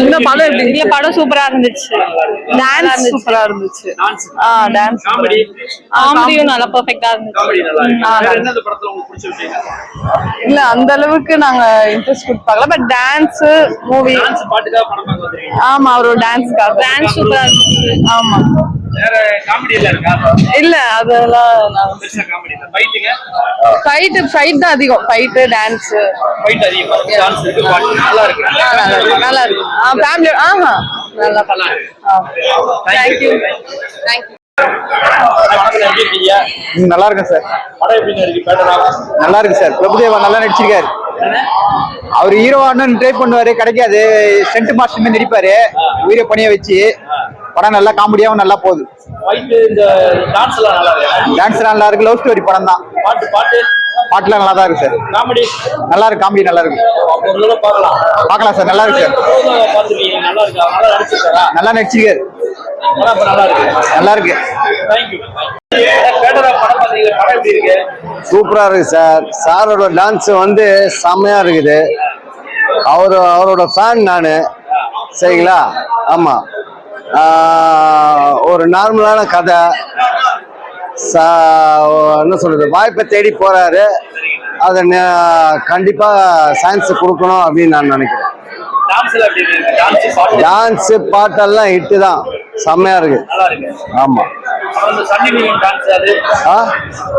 இந்த படம் எப்படி? இந்த படம் சூப்பரா இருந்துச்சு. டான்ஸ் சூப்பரா இருந்துச்சு. ஆ டான்ஸ் காமெடி காமெடியும் நல்லா பெர்ஃபெக்ட்டா இருந்துச்சு. இல்ல அந்த அளவுக்கு நாங்க இன்ட்ரெஸ்ட் கொடுத்து பார்க்கல. பட் டான்ஸ் மூவி டான்ஸ் பாட்டுக்காக படம் பார்க்க வந்திருக்கீங்க. ஆமா அவரோட டான்ஸ்க்காக டான்ஸ் சூப்பரா இருந்துச்சு. ஆமா. இல்ல அதெல்லாம் ஃபைட் ஃபைட் தான் அதிகம். ஃபைட் டான்ஸ் ஃபைட் அதிகமா டான்ஸ் இருக்கு பாட்டு நல்லா இருக்கு. நல்லா இருக்கு. நல்லா இருக்கு. ஆ ஃபேமிலி ஆஹா. நல்லா நல்லா இருக்கும் சார். நல்லா இருக்கு சார். பிரபுதேவா நல்லா நடிச்சிருக்காரு. அவர் ஹீரோவானு ட்ரை பண்ணுவாரு. கிடைக்காது. சென்ட் மாஸ்டர் நடிப்பாரு. உயிரை பணிய வச்சு. படம் நல்லா காமெடியாவும் நல்லா போகுது. ஃபைட் இந்த டான்ஸ் எல்லாம் நல்லா இருக்கு? டான்ஸ் நல்லா இருக்கு. லவ் ஸ்டோரி படம் தான். பாட்டு பாட்டு? பாட்டுலாம் நல்லா தான் இருக்கு சார் காமெடி? நல்லா இருக்கு காமெடி நல்லா இருக்கு. பார்க்கலாம். பார்க்கலாம் சார் நல்லா இருக்கு சார் நல்லா இருக்கா? நல்லா நடிச்சிருக்காரா? நல்லா இருக்கு. சூப்பரா இருக்கு சார் சாரோட டான்ஸ் வந்து செம்மையா இருக்குது. அவரு அவரோட ஃபேன் நான். சரிங்களா? ஆமா. ஒரு நார்மலான கதை. சா- என்ன சொல்றது வாய்ப்பை தேடி போறாரு. அதை ந- கண்டிப்பா சயின்ஸ் கொடுக்கணும் அப்படின்னு நான் நினைக்கிறேன். டான்ஸ் பாட்டெல்லாம் ஹிட்டு தான். செம்மையா இருக்கு. நல்லா இருக்கு. ஆமா. அப்புறம் இந்த சன்னி லியோன் டான்ஸ் அது. ஆ?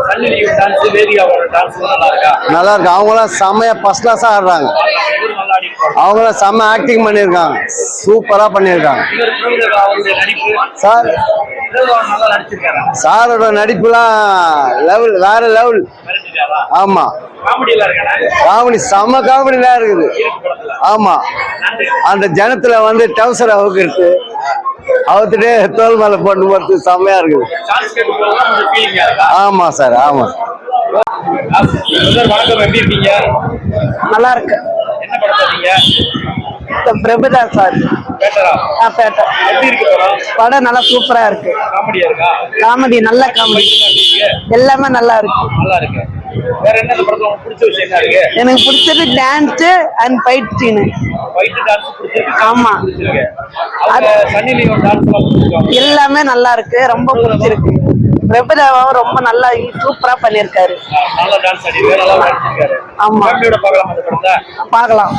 சன்னி லியோன் டான்ஸ் வேதிகாவோட டான்ஸ் நல்லா இருக்கா? நல்லா இருக்கு. அவங்களாம் செம்மையா ஃபர்ஸ்ட் கிளாஸா ஆடுறாங்க. அவங்களாம் செம்ம ஆக்டிங் பண்ணியிருக்காங்க. சூப்பரா பண்ணியிருக்காங்க. சார் சாரோட நடிப்புலாம் லெவல் வேற லெவல் நடிச்சிருக்காரா ஆமா. காமெடி செம்ம காமெடிலாம் இருக்குது. இருக்கு படத்துல ஆமா. நன்றி அந்த ஜனத்துல வந்து டவுசர் அவுக்கிறது அவுத்துட்டு தோல் மேல போட்டு போறது செம்மையா இருக்குது. டான்ஸ் கேட்டு போகலாம் கொஞ்சம் ஃபீலிங்கா இருக்கா ஆமா சார் ஆமா. சார் வணக்கம். எப்படி இருக்கீங்க? நல்லா இருக்கு என்ன படம் பார்த்தீங்க பிரபுதா சார் பேட்டை இருக்கு படம் நல்லா சூப்பரா இருக்கு. காமெடியா இருக்கா? காமெடி நல்ல காமெடி. எல்லாமே நல்லா இருக்கு. நல்லா இருக்கு. வேற என்ன இந்த படத்துல உங்களுக்கு பிடிச்ச விஷயம் என்ன இருக்கு? எனக்கு பிடிச்சது dance and fight scene fight dance பிடிச்சிருக்கு. ஆமா. எல்லாம் நல்லா இருக்கு. ரொம்ப பிடிச்சிருக்கு. பிரபுதேவாவும் ரொம்ப நல்லா சூப்பரா பண்ணியிருக்காரு. நல்லா டான்ஸ் ஆடிருக்காரு நல்லா ஆமா. பார்க்கலாம்.